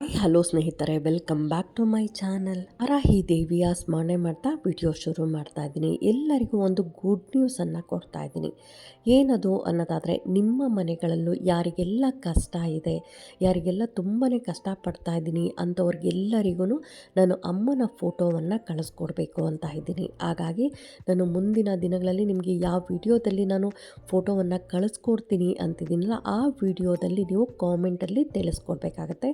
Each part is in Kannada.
ಹಲೋ ಸ್ನೇಹಿತರೆ. Welcome back to my channel ಅರಾಹಿ ದೇವಿಯ ಸ್ಮರಣೆ ಮಾಡ್ತಾ ವಿಡಿಯೋ ಶುರು ಮಾಡ್ತಾ ಇದ್ದೀನಿ. ಎಲ್ಲರಿಗೂ ಒಂದು ಗುಡ್ ನ್ಯೂಸನ್ನು ಕೊಡ್ತಾ ಇದ್ದೀನಿ. ಏನದು ಅನ್ನೋದಾದರೆ, ನಿಮ್ಮ ಮನೆಗಳಲ್ಲೂ ಯಾರಿಗೆಲ್ಲ ಕಷ್ಟ ಇದೆ, ಯಾರಿಗೆಲ್ಲ ತುಂಬಾ ಕಷ್ಟಪಡ್ತಾ ಇದ್ದೀನಿ ಅಂಥವ್ರಿಗೆಲ್ಲರಿಗೂ ನಾನು ಅಮ್ಮನ ಫೋಟೋವನ್ನು ಕಳಿಸ್ಕೊಡ್ಬೇಕು ಅಂತ ಇದ್ದೀನಿ. ಹಾಗಾಗಿ ನಾನು ಮುಂದಿನ ದಿನಗಳಲ್ಲಿ ನಿಮಗೆ ಯಾವ ವಿಡಿಯೋದಲ್ಲಿ ನಾನು ಫೋಟೋವನ್ನು ಕಳಿಸ್ಕೊಡ್ತೀನಿ ಅಂತಿದ್ದೀನಲ್ಲ, ಆ ವಿಡಿಯೋದಲ್ಲಿ ನೀವು ಕಾಮೆಂಟಲ್ಲಿ ತಿಳಿಸ್ಕೊಡ್ಬೇಕಾಗತ್ತೆ.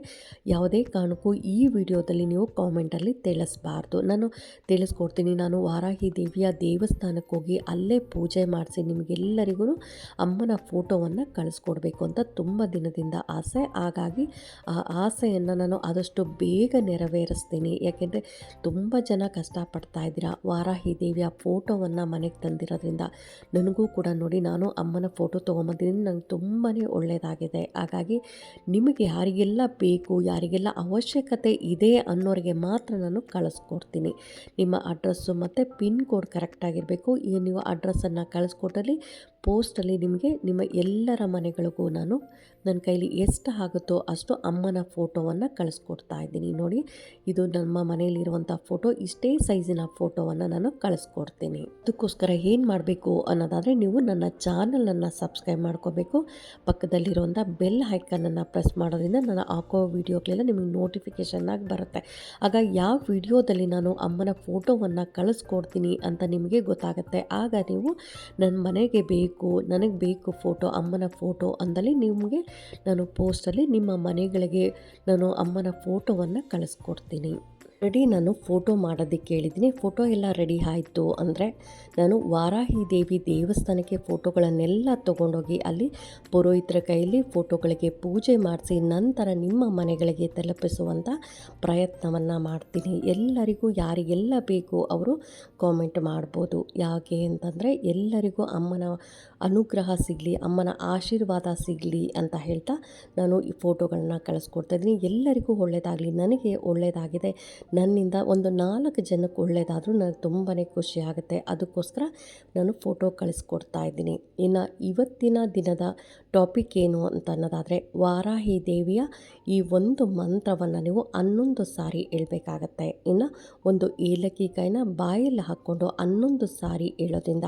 ಯಾವುದೇ ಕಾರಣಕ್ಕೂ ಈ ವಿಡಿಯೋದಲ್ಲಿ ನೀವು ಕಾಮೆಂಟಲ್ಲಿ ತಿಳಿಸ್ಬಾರ್ದು. ನಾನು ತಿಳಿಸ್ಕೊಡ್ತೀನಿ. ನಾನು ವಾರಾಹಿ ದೇವಿಯ ದೇವಸ್ಥಾನಕ್ಕೆ ಹೋಗಿ ಅಲ್ಲೇ ಪೂಜೆ ಮಾಡಿಸಿ ನಿಮಗೆಲ್ಲರಿಗೂ ಅಮ್ಮನ ಫೋಟೋವನ್ನು ಕಳಿಸ್ಕೊಡ್ಬೇಕು ಅಂತ ತುಂಬ ದಿನದಿಂದ ಆಸೆ. ಹಾಗಾಗಿ ಆ ಆಸೆಯನ್ನು ನಾನು ಆದಷ್ಟು ಬೇಗ ನೆರವೇರಿಸ್ತೀನಿ. ಯಾಕೆಂದರೆ ತುಂಬ ಜನ ಕಷ್ಟಪಡ್ತಾ ಇದ್ದೀರಾ. ವಾರಾಹಿ ದೇವಿಯ ಫೋಟೋವನ್ನು ಮನೆಗೆ ತಂದಿರೋದ್ರಿಂದ ನನಗೂ ಕೂಡ ನೋಡಿ ನಾನು ಅಮ್ಮನ ಫೋಟೋ ತೊಗೊಂಬಂದಿದ್ದೀನಿ. ನನಗೆ ತುಂಬಾ ಒಳ್ಳೆಯದಾಗಿದೆ. ಹಾಗಾಗಿ ನಿಮಗೆ ಯಾರಿಗೆಲ್ಲ ಬೇಕು ಯಾರಿಗೆಲ್ಲ ಅವಶ್ಯಕತೆ ಇದೆ ಅನ್ನೋರಿಗೆ ಮಾತ್ರ ನಾನು ಕಳಿಸ್ಕೊಡ್ತೀನಿ. ನಿಮ್ಮ ಅಡ್ರೆಸ್ಸು ಮತ್ತು ಪಿನ್ ಕೋಡ್ ಕರೆಕ್ಟಾಗಿರಬೇಕು. ಈ ನೀವು ಅಡ್ರೆಸ್ಸನ್ನು ಕಳಿಸ್ಕೊಟ್ಟಲ್ಲಿ ಪೋಸ್ಟಲ್ಲಿ ನಿಮಗೆ, ನಿಮ್ಮ ಎಲ್ಲರ ಮನೆಗಳಿಗೂ ನಾನು ನನ್ನ ಕೈಲಿ ಎಷ್ಟು ಆಗುತ್ತೋ ಅಷ್ಟು ಅಮ್ಮನ ಫೋಟೋವನ್ನು ಕಳಿಸ್ಕೊಡ್ತಾ ಇದ್ದೀನಿ. ನೋಡಿ, ಇದು ನಮ್ಮ ಮನೆಯಲ್ಲಿರುವಂಥ ಫೋಟೋ, ಇಷ್ಟೇ ಸೈಜಿನ ಫೋಟೋವನ್ನು ನಾನು ಕಳಿಸ್ಕೊಡ್ತೀನಿ. ಅದಕ್ಕೋಸ್ಕರ ಏನು ಮಾಡಬೇಕು ಅನ್ನೋದಾದರೆ, ನೀವು ನನ್ನ ಚಾನಲನ್ನು ಸಬ್ಸ್ಕ್ರೈಬ್ ಮಾಡ್ಕೋಬೇಕು. ಪಕ್ಕದಲ್ಲಿರುವಂಥ ಬೆಲ್ ಹೈಕನನ್ನು ಪ್ರೆಸ್ ಮಾಡೋದ್ರಿಂದ ನಾನು ಹಾಕೋ ವೀಡಿಯೋಗಳೆಲ್ಲ ನಿಮಗೆ ನೋಟಿಫಿಕೇಷನ್ ಆಗಿ ಬರುತ್ತೆ. ಆಗ ಯಾವ ವಿಡಿಯೋದಲ್ಲಿ ನಾನು ಅಮ್ಮನ ಫೋಟೋವನ್ನು ಕಳಿಸ್ಕೊಡ್ತೀನಿ ಅಂತ ನಿಮಗೆ ಗೊತ್ತಾಗುತ್ತೆ. ಆಗ ನೀವು ನನ್ನ ಮನೆಗೆ ಬೇಕು ಬೇಕು, ನನಗೆ ಬೇಕು ಫೋಟೋ ಅಮ್ಮನ ಫೋಟೋ ಅಂದಲ್ಲಿ ನಿಮಗೆ ನಾನು ಪೋಸ್ಟಲ್ಲಿ ನಿಮ್ಮ ಮನೆಗಳಿಗೆ ನಾನು ಅಮ್ಮನ ಫೋಟೋವನ್ನು ಕಳಿಸ್ಕೊಡ್ತೀನಿ. ರೆಡಿ ನಾನು ಫೋಟೋ ಮಾಡೋದಕ್ಕೆ ಹೇಳಿದ್ದೀನಿ. ಫೋಟೋ ಎಲ್ಲ ರೆಡಿ ಆಯಿತು ಅಂದರೆ ನಾನು ವಾರಾಹಿ ದೇವಿ ದೇವಸ್ಥಾನಕ್ಕೆ ಫೋಟೋಗಳನ್ನೆಲ್ಲ ತೊಗೊಂಡೋಗಿ ಅಲ್ಲಿ ಪುರೋಹಿತರ ಕೈಯಲ್ಲಿ ಫೋಟೋಗಳಿಗೆ ಪೂಜೆ ಮಾಡಿಸಿ ನಂತರ ನಿಮ್ಮ ಮನೆಗಳಿಗೆ ತಲುಪಿಸುವಂಥ ಪ್ರಯತ್ನವನ್ನು ಮಾಡ್ತೀನಿ. ಎಲ್ಲರಿಗೂ ಯಾರಿಗೆಲ್ಲ ಬೇಕು ಅವರು ಕಾಮೆಂಟ್ ಮಾಡ್ಬೋದು. ಯಾಕೆ ಅಂತಂದರೆ ಎಲ್ಲರಿಗೂ ಅಮ್ಮನ ಅನುಗ್ರಹ ಸಿಗಲಿ, ಅಮ್ಮನ ಆಶೀರ್ವಾದ ಸಿಗಲಿ ಅಂತ ಹೇಳ್ತಾ ನಾನು ಈ ಫೋಟೋಗಳನ್ನ ಕಳಿಸ್ಕೊಡ್ತಾ ಇದ್ದೀನಿ. ಎಲ್ಲರಿಗೂ ಒಳ್ಳೆಯದಾಗಲಿ ನನಗೆ ಒಳ್ಳೆಯದಾಗಿದೆ ನನ್ನಿಂದ ಒಂದು ನಾಲ್ಕು ಜನಕ್ಕೆ ಒಳ್ಳೆಯದಾದರೂ ನನಗೆ ತುಂಬಾ ಖುಷಿ ಆಗುತ್ತೆ. ಅದಕ್ಕೋಸ್ಕರ ನಾನು ಫೋಟೋ ಕಳಿಸ್ಕೊಡ್ತಾ ಇದ್ದೀನಿ. ಇನ್ನು ಇವತ್ತಿನ ದಿನದ ಟಾಪಿಕ್ ಏನು ಅಂತ ಅನ್ನೋದಾದರೆ, ವಾರಾಹಿ ದೇವಿಯ ಈ ಒಂದು ಮಂತ್ರವನ್ನು ನೀವು ಹನ್ನೊಂದು ಸಾರಿ ಹೇಳಬೇಕಾಗತ್ತೆ. ಇನ್ನು ಒಂದು ಏಲಕ್ಕಿ ಕಾಯಿನ ಬಾಯಲ್ಲಿ ಹಾಕ್ಕೊಂಡು ಹನ್ನೊಂದು ಸಾರಿ ಹೇಳೋದ್ರಿಂದ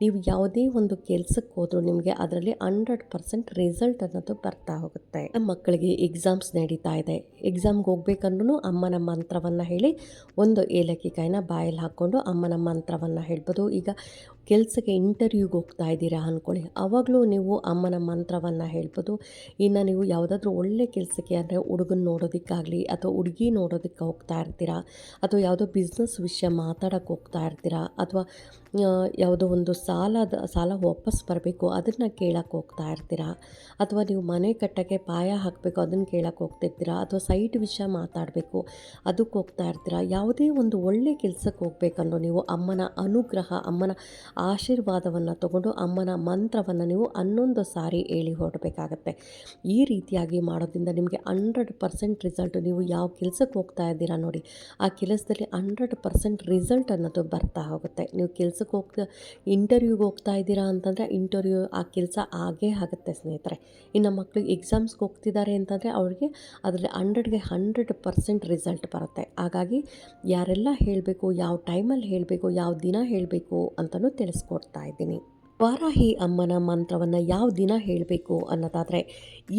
ನೀವು ಯಾವುದೇ ಒಂದು ಕೆಲಸಕ್ಕೆ ಹೋದರೂ ನಿಮಗೆ ಅದರಲ್ಲಿ ಹಂಡ್ರೆಡ್ ಪರ್ಸೆಂಟ್ ರಿಸಲ್ಟ್ ಅನ್ನೋದು ಬರ್ತಾ ಹೋಗುತ್ತೆ. ನಮ್ಮ ಮಕ್ಕಳಿಗೆ ಎಕ್ಸಾಮ್ಸ್ ನಡೀತಾ ಇದೆ. ಎಕ್ಸಾಮ್ಗೆ ಹೋಗ್ಬೇಕಂದ್ರೂ ಅಮ್ಮನ ಮಂತ್ರವನ್ನು ಹೇಳಿ ಒಂದು ಏಲಕ್ಕಿ ಕಾಯಿನ ಬಾಯಲ್ಲಿ ಹಾಕ್ಕೊಂಡು ಅಮ್ಮನ ಮಂತ್ರವನ್ನು ಹೇಳ್ಬೋದು. ಈಗ ಕೆಲಸಕ್ಕೆ ಇಂಟರ್ವ್ಯೂಗೆ ಹೋಗ್ತಾ ಇದ್ದೀರಾ ಅಂದ್ಕೊಳ್ಳಿ ಆವಾಗಲೂ ನೀವು ಅಮ್ಮನ ಮಂತ್ರವನ್ನು ಹೇಳ್ಬೋದು. ಇನ್ನು ನೀವು ಯಾವುದಾದ್ರೂ ಒಳ್ಳೆ ಕೆಲಸಕ್ಕೆ ಅಂದರೆ ಹುಡುಗನ ನೋಡೋದಕ್ಕಾಗಲಿ ಅಥವಾ ಹುಡುಗಿ ನೋಡೋದಕ್ಕೆ ಹೋಗ್ತಾ ಇರ್ತೀರಾ? ಅಥವಾ ಯಾವುದೋ ಬಿಸ್ನೆಸ್ ವಿಷಯ ಮಾತಾಡೋಕ್ಕೆ ಹೋಗ್ತಾ ಇರ್ತೀರಾ? ಅಥವಾ ಯಾವುದೋ ಒಂದು ಸಾಲದ, ಸಾಲ ವಾಪಸ್ ಬರಬೇಕು ಅದನ್ನು ಕೇಳಕ್ಕೆ ಹೋಗ್ತಾ ಇರ್ತೀರಾ? ಅಥವಾ ನೀವು ಮನೆ ಕಟ್ಟೋಕ್ಕೆ ಪಾಯ ಹಾಕಬೇಕು ಅದನ್ನು ಕೇಳಕ್ಕೆ ಹೋಗ್ತಿರ್ತೀರಾ? ಅಥವಾ ಸೈಟ್ ವಿಷಯ ಮಾತಾಡಬೇಕು. ಅದಕ್ಕೆ ಹೋಗ್ತಾ ಇರ್ತೀರ? ಯಾವುದೇ ಒಂದು ಒಳ್ಳೆ ಕೆಲಸಕ್ಕೆ ಹೋಗ್ಬೇಕಂದ್ರೂ ನೀವು ಅಮ್ಮನ ಅನುಗ್ರಹ, ಅಮ್ಮನ ಆಶೀರ್ವಾದವನ್ನು ತಗೊಂಡು ಅಮ್ಮನ ಮಂತ್ರವನ್ನು ನೀವು ಹನ್ನೊಂದು ಸಾರಿ ಹೇಳಿ ಹೊರಡಬೇಕಾಗತ್ತೆ. ಈ ರೀತಿಯಾಗಿ ಮಾಡೋದ್ರಿಂದ ನಿಮಗೆ ಹಂಡ್ರೆಡ್ ಪರ್ಸೆಂಟ್ ರಿಸಲ್ಟ್ ನೀವು ಯಾವ ಕೆಲಸಕ್ಕೆ ಹೋಗ್ತಾ ಇದ್ದೀರಾ ನೋಡಿ, ಆ ಕೆಲಸದಲ್ಲಿ ಹಂಡ್ರೆಡ್ ಪರ್ಸೆಂಟ್ ರಿಸಲ್ಟ್ ಅನ್ನೋದು ಬರ್ತಾ ಹೋಗುತ್ತೆ. ನೀವು ಕೆಲಸಕ್ಕೆ ಹೋಗ್ತಾ, ಇಂಟರ್ವ್ಯೂಗೆ ಹೋಗ್ತಾ ಇದ್ದೀರಾ ಅಂತಂದರೆ ಇಂಟರ್ವ್ಯೂ ಆ ಕೆಲಸ ಆಗೇ ಆಗುತ್ತೆ ಸ್ನೇಹಿತರೆ. ಇನ್ನು ಮಕ್ಕಳು ಎಕ್ಸಾಮ್ಸ್ಗೆ ಹೋಗ್ತಿದ್ದಾರೆ ಅಂತಂದರೆ ಅವ್ರಿಗೆ ಅದರಲ್ಲಿ ಹಂಡ್ರೆಡ್ಗೆ ಹಂಡ್ರೆಡ್ ಪರ್ಸೆಂಟ್ ರಿಸಲ್ಟ್ ಬರುತ್ತೆ. ಹಾಗಾಗಿ ಯಾರೆಲ್ಲ ಹೇಳಬೇಕು ಯಾವ ಟೈಮಲ್ಲಿ ಹೇಳಬೇಕು ಯಾವ ದಿನ ಹೇಳಬೇಕು ಅಂತಲೂ ತಿಳಿಸ್ಕೊಡ್ತಾ ಇದ್ದೀನಿ. ವಾರಾಹಿ ಅಮ್ಮನ ಮಂತ್ರವನ್ನು ಯಾವ ದಿನ ಹೇಳಬೇಕು ಅನ್ನೋದಾದರೆ,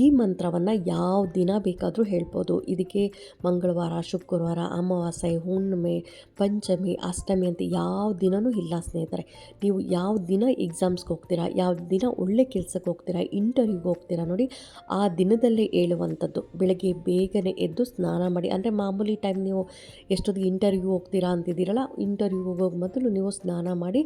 ಈ ಮಂತ್ರವನ್ನು ಯಾವ ದಿನ ಬೇಕಾದರೂ ಹೇಳ್ಬೋದು. ಇದಕ್ಕೆ ಮಂಗಳವಾರ, ಶುಕ್ರವಾರ, ಅಮಾವಾಸ್ಯೆ, ಹುಣ್ಣಿಮೆ, ಪಂಚಮಿ, ಅಷ್ಟಮಿ ಅಂತ ಯಾವ ದಿನವೂ ಇಲ್ಲ ಸ್ನೇಹಿತರೆ. ನೀವು ಯಾವ ದಿನ ಎಕ್ಸಾಮ್ಸ್ಗೆ ಹೋಗ್ತೀರಾ, ಯಾವ ದಿನ ಒಳ್ಳೆ ಕೆಲಸಕ್ಕೆ ಹೋಗ್ತೀರಾ ಇಂಟರ್ವ್ಯೂಗೆ ಹೋಗ್ತೀರಾ ನೋಡಿ ಆ ದಿನದಲ್ಲೇ ಹೇಳುವಂಥದ್ದು. ಬೆಳಗ್ಗೆ ಬೇಗನೆ ಎದ್ದು ಸ್ನಾನ ಮಾಡಿ, ಅಂದರೆ ಮಾಮೂಲಿ ಟೈಮ್ ನೀವು ಎಷ್ಟೊತ್ತಿಗೆ ಇಂಟರ್ವ್ಯೂ ಹೋಗ್ತೀರಾ ಅಂತಿದ್ದೀರಲ್ಲ ಇಂಟರ್ವ್ಯೂಗೆ ಹೋಗೋ ಮೊದಲು ನೀವು ಸ್ನಾನ ಮಾಡಿ,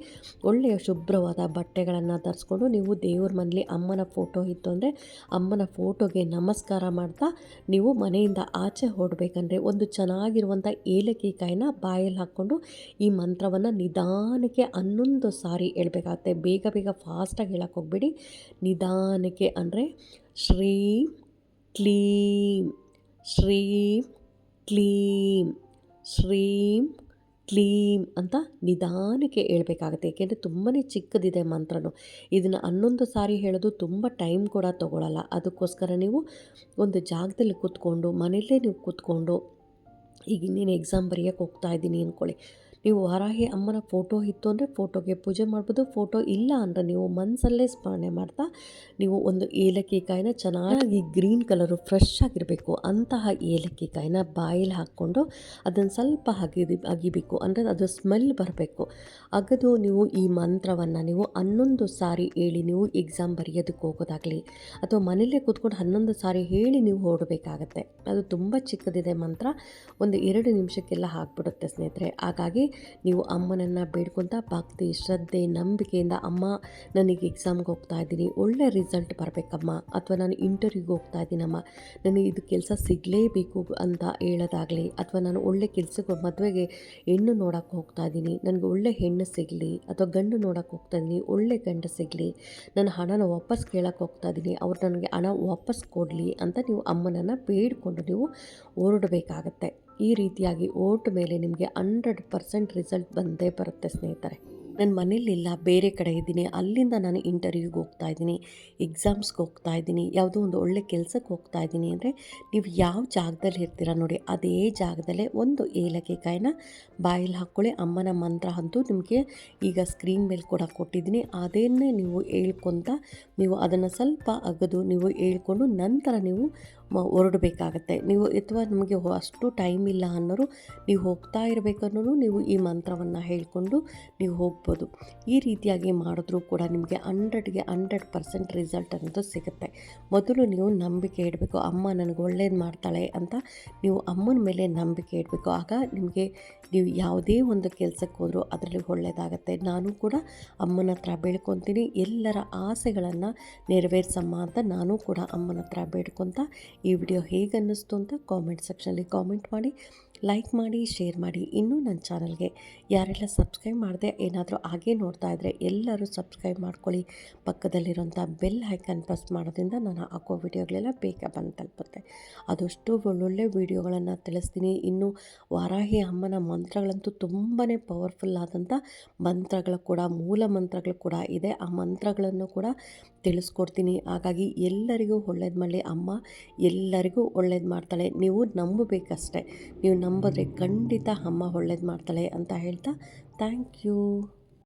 ಒಳ್ಳೆಯ ಶುಭ್ರವಾದ ಬಟ್ಟೆ ಬಟ್ಟೆಗಳನ್ನು ಧರಿಸ್ಕೊಂಡು ನೀವು ದೇವ್ರ ಮನೇಲಿ ಅಮ್ಮನ ಫೋಟೋ ಇತ್ತು ಅಂದರೆ ಅಮ್ಮನ ಫೋಟೋಗೆ ನಮಸ್ಕಾರ ಮಾಡ್ತಾ ನೀವು ಮನೆಯಿಂದ ಆಚೆ ಹೊರಡ್ಬೇಕಂದ್ರೆ ಒಂದು ಚೆನ್ನಾಗಿರುವಂಥ ಏಲಕ್ಕಿ ಕಾಯಿನ ಬಾಯಲ್ಲಿ ಹಾಕ್ಕೊಂಡು ಈ ಮಂತ್ರವನ್ನು ನಿಧಾನಕ್ಕೆ ಹನ್ನೊಂದು ಸಾರಿ ಹೇಳ್ಬೇಕಾಗತ್ತೆ. ಬೇಗ ಬೇಗ ಫಾಸ್ಟಾಗಿ ಹೇಳಕ್ಕೆ ಹೋಗ್ಬೇಡಿ. ನಿಧಾನಕ್ಕೆ ಅಂದರೆ ಶ್ರೀ ಕ್ಲೀಂ, ಶ್ರೀಂ ಕ್ಲೀಂ, ಶ್ರೀಂ ಕ್ಲೀಮ್ ಅಂತ ನಿಧಾನಕ್ಕೆ ಹೇಳ್ಬೇಕಾಗತ್ತೆ. ಏಕೆಂದರೆ ತುಂಬಾ ಚಿಕ್ಕದಿದೆ ಮಂತ್ರನು. ಇದನ್ನು ಹನ್ನೊಂದು ಸಾರಿ ಹೇಳೋದು ತುಂಬ ಟೈಮ್ ಕೂಡ ತೊಗೊಳಲ್ಲ. ಅದಕ್ಕೋಸ್ಕರ ನೀವು ಒಂದು ಜಾಗದಲ್ಲಿ ಕೂತ್ಕೊಂಡು, ಮನೆಯಲ್ಲೇ ನೀವು ಕೂತ್ಕೊಂಡು, ಈಗ ಇನ್ನೇನು ಎಕ್ಸಾಮ್ ಬರೆಯೋಕ್ಕೆ ಹೋಗ್ತಾ ಇದ್ದೀನಿ ಅಂದ್ಕೊಳ್ಳಿ ನೀವು ವಾರಾಹಿ ಅಮ್ಮನ ಫೋಟೋ ಇತ್ತು ಅಂದರೆ ಫೋಟೋಗೆ ಪೂಜೆ ಮಾಡ್ಬೋದು. ಫೋಟೋ ಇಲ್ಲ ಅಂದರೆ ನೀವು ಮನಸ್ಸಲ್ಲೇ ಸ್ಮರಣೆ ಮಾಡ್ತಾ ನೀವು ಒಂದು ಏಲಕ್ಕಿ ಕಾಯಿನ ಚೆನ್ನಾಗಿ ಗ್ರೀನ್ ಕಲರು ಫ್ರೆಶ್ ಆಗಿರಬೇಕು. ಅಂತಹ ಏಲಕ್ಕಿ ಕಾಯಿನ ಬಾಯಲ್ಲಿ ಹಾಕ್ಕೊಂಡು ಅದನ್ನು ಸ್ವಲ್ಪ ಅಗಿದಿ, ಅಗಿಬೇಕು ಅಂದರೆ ಅದು ಸ್ಮೆಲ್ ಬರಬೇಕು. ಅಗದು ನೀವು ಈ ಮಂತ್ರವನ್ನು ನೀವು ಹನ್ನೊಂದು ಸಾರಿ ಹೇಳಿ ನೀವು ಎಕ್ಸಾಮ್ ಬರೆಯೋದಕ್ಕೆ ಹೋಗೋದಾಗಲಿ ಅಥವಾ ಮನೇಲೇ ಕೂತ್ಕೊಂಡು ಹನ್ನೊಂದು ಸಾರಿ ಹೇಳಿ ನೀವು ಹೊರಡಬೇಕಾಗತ್ತೆ ಅದು ತುಂಬ ಚಿಕ್ಕದಿದೆ ಮಂತ್ರ. ಒಂದು ಎರಡು ನಿಮಿಷಕ್ಕೆಲ್ಲ ಹಾಕ್ಬಿಡುತ್ತೆ ಸ್ನೇಹಿತರೆ. ಹಾಗಾಗಿ ನೀವು ಅಮ್ಮನನ್ನು ಬೇಡ್ಕೊಂತ ಭಕ್ತಿ, ಶ್ರದ್ಧೆ, ನಂಬಿಕೆಯಿಂದ ಅಮ್ಮ ನನಗೆ ಎಕ್ಸಾಮ್ಗೆ ಹೋಗ್ತಾ ಇದ್ದೀನಿ. ಒಳ್ಳೆ ರಿಸಲ್ಟ್ ಬರಬೇಕಮ್ಮ. ಅಥವಾ ನಾನು ಇಂಟರ್ವ್ಯೂಗೆ ಹೋಗ್ತಾ ಇದ್ದೀನಮ್ಮ. ನನಗೆ ಇದು ಕೆಲಸ ಸಿಗಲೇಬೇಕು ಅಂತ ಹೇಳೋದಾಗಲಿ, ಅಥವಾ ನಾನು ಒಳ್ಳೆ ಕೆಲಸಕ್ಕೆ ಮದುವೆಗೆ ಹೆಣ್ಣು ನೋಡೋಕ್ಕೆ ಹೋಗ್ತಾ ಇದ್ದೀನಿ. ನನಗೆ ಒಳ್ಳೆ ಹೆಣ್ಣು ಸಿಗಲಿ, ಅಥವಾ ಗಂಡು ನೋಡೋಕ್ಕೆ ಹೋಗ್ತಾ ಇದ್ದೀನಿ. ಒಳ್ಳೆ ಗಂಡು ಸಿಗಲಿ. ನನ್ನ ಹಣನ ವಾಪಸ್ ಕೇಳೋಕ್ಕೆ ಹೋಗ್ತಾ ಇದ್ದೀನಿ. ಅವ್ರು ನನಗೆ ಹಣ ವಾಪಸ್ ಕೊಡಲಿ ಅಂತ ನೀವು ಅಮ್ಮನನ್ನು ಬೇಡಿಕೊಂಡು ನೀವು ಹೊರಡಬೇಕಾಗತ್ತೆ. ಈ ರೀತಿಯಾಗಿ ಓಟ್ ಮೇಲೆ ನಿಮಗೆ ಹಂಡ್ರೆಡ್ ಪರ್ಸೆಂಟ್ ರಿಸಲ್ಟ್ ಬಂದೇ ಬರುತ್ತೆ ಸ್ನೇಹಿತರೆ. ನನ್ನ ಮನೇಲಿಲ್ಲ ಬೇರೆ ಕಡೆ ಇದ್ದೀನಿ. ಅಲ್ಲಿಂದ ನಾನು ಇಂಟರ್ವ್ಯೂಗೆ ಹೋಗ್ತಾ ಇದ್ದೀನಿ, ಎಕ್ಸಾಮ್ಸ್ಗೆ ಹೋಗ್ತಾ ಇದ್ದೀನಿ, ಯಾವುದೋ ಒಂದು ಒಳ್ಳೆ ಕೆಲಸಕ್ಕೆ ಹೋಗ್ತಾ ಇದ್ದೀನಿ ಅಂದರೆ ನೀವು ಯಾವ ಜಾಗದಲ್ಲಿ ಇರ್ತೀರ ನೋಡಿ, ಅದೇ ಜಾಗದಲ್ಲೇ ಒಂದು ಏಲಕ್ಕಿ ಕಾಯಿನ ಬಾಯಲ್ಲಿ ಹಾಕ್ಕೊಳ್ಳಿ. ಅಮ್ಮನ ಮಂತ್ರ ಅಂತೂ ನಿಮಗೆ ಈಗ ಸ್ಕ್ರೀನ್ ಮೇಲೆ ಕೂಡ ಕೊಟ್ಟಿದ್ದೀನಿ. ಅದನ್ನೇ ನೀವು ಹೇಳ್ಕೊತ ನೀವು ಅದನ್ನು ಸ್ವಲ್ಪ ಅಗದು ನೀವು ಹೇಳ್ಕೊಂಡು ನಂತರ ನೀವು ಹೊರಡಬೇಕಾಗತ್ತೆ. ನೀವು ಅಥವಾ ನಿಮಗೆ ಅಷ್ಟು ಟೈಮ್ ಇಲ್ಲ ಅನ್ನೋರು ನೀವು ಹೋಗ್ತಾ ಇರಬೇಕನ್ನೋರು ನೀವು ಈ ಮಂತ್ರವನ್ನು ಹೇಳಿಕೊಂಡು ನೀವು ಹೋಗ್ಬೋದು ಈ ರೀತಿಯಾಗಿ ಮಾಡಿದ್ರೂ ಕೂಡ ನಿಮಗೆ ಹಂಡ್ರೆಡ್ಗೆ ಹಂಡ್ರೆಡ್ ಪರ್ಸೆಂಟ್ ರಿಸಲ್ಟ್ ಅನ್ನೋದು ಸಿಗುತ್ತೆ. ಮೊದಲು ನೀವು ನಂಬಿಕೆ ಇಡಬೇಕು, ಅಮ್ಮ ನನಗೆ ಒಳ್ಳೇದು ಮಾಡ್ತಾಳೆ ಅಂತ ನೀವು ಅಮ್ಮನ ಮೇಲೆ ನಂಬಿಕೆ ಇಡಬೇಕು. ಆಗ ನಿಮಗೆ ನೀವು ಯಾವುದೇ ಒಂದು ಕೆಲಸಕ್ಕೆ ಹೋದರೂ ಅದರಲ್ಲಿ ಒಳ್ಳೆಯದಾಗತ್ತೆ ನಾನು ಕೂಡ ಅಮ್ಮನ ಹತ್ರ ಬೇಡ್ಕೊತೀನಿ. ಎಲ್ಲರ ಆಸೆಗಳನ್ನು ನೆರವೇರಿಸಮ್ಮ ಅಂತ ನಾನು ಕೂಡ ಅಮ್ಮನ ಹತ್ರ ಬೇಡ್ಕೊತ ಈ ವಿಡಿಯೋ ಹೇಗೆ ಅನ್ನಿಸ್ತು ಅಂತ ಕಾಮೆಂಟ್ ಸೆಕ್ಷನಲ್ಲಿ ಕಾಮೆಂಟ್ ಮಾಡಿ. ಲೈಕ್ ಮಾಡಿ ಶೇರ್ ಮಾಡಿ. ಇನ್ನೂ ನನ್ನ ಚಾನಲ್ಗೆ ಯಾರೆಲ್ಲ ಸಬ್ಸ್ಕ್ರೈಬ್ ಮಾಡಿದೆ ಏನಾದರೂ ಹಾಗೆ ನೋಡ್ತಾ ಇದ್ದರೆ ಎಲ್ಲರೂ ಸಬ್ಸ್ಕ್ರೈಬ್ ಮಾಡ್ಕೊಳ್ಳಿ. ಪಕ್ಕದಲ್ಲಿರೋಂಥ ಬೆಲ್ ಹೈಕನ್ ಪ್ರೆಸ್ ಮಾಡೋದ್ರಿಂದ ನಾನು ಹಾಕೋ ವಿಡಿಯೋಗಳೆಲ್ಲ ಬೇಗ ಬಂದು ತಲುಪುತ್ತೆ. ಅದಷ್ಟು ಒಳ್ಳೊಳ್ಳೆ ವಿಡಿಯೋಗಳನ್ನು ತಿಳಿಸ್ತೀನಿ. ಇನ್ನು ವಾರಾಹಿ ಅಮ್ಮನ ಮಂತ್ರಗಳಂತೂ ತುಂಬಾ ಪವರ್ಫುಲ್ ಆದಂಥ ಮಂತ್ರಗಳು ಕೂಡ, ಮೂಲ ಮಂತ್ರಗಳು ಕೂಡ ಇದೆ. ಆ ಮಂತ್ರಗಳನ್ನು ಕೂಡ ತಿಳಿಸ್ಕೊಡ್ತೀನಿ. ಹಾಗಾಗಿ ಎಲ್ಲರಿಗೂ ಒಳ್ಳೇದು ಮಾಡಲಿ. ಅಮ್ಮ ಎಲ್ಲರಿಗೂ ಒಳ್ಳೇದು ಮಾಡ್ತಾಳೆ. ನೀವು ನಂಬಬೇಕಷ್ಟೆ. ನೀವು ನಂಬಿದ್ರೆ ಖಂಡಿತ ಅಮ್ಮ ಒಳ್ಳೇದು ಮಾಡ್ತಾಳೆ ಅಂತ ಹೇಳ್ತಾ ಥ್ಯಾಂಕ್ ಯು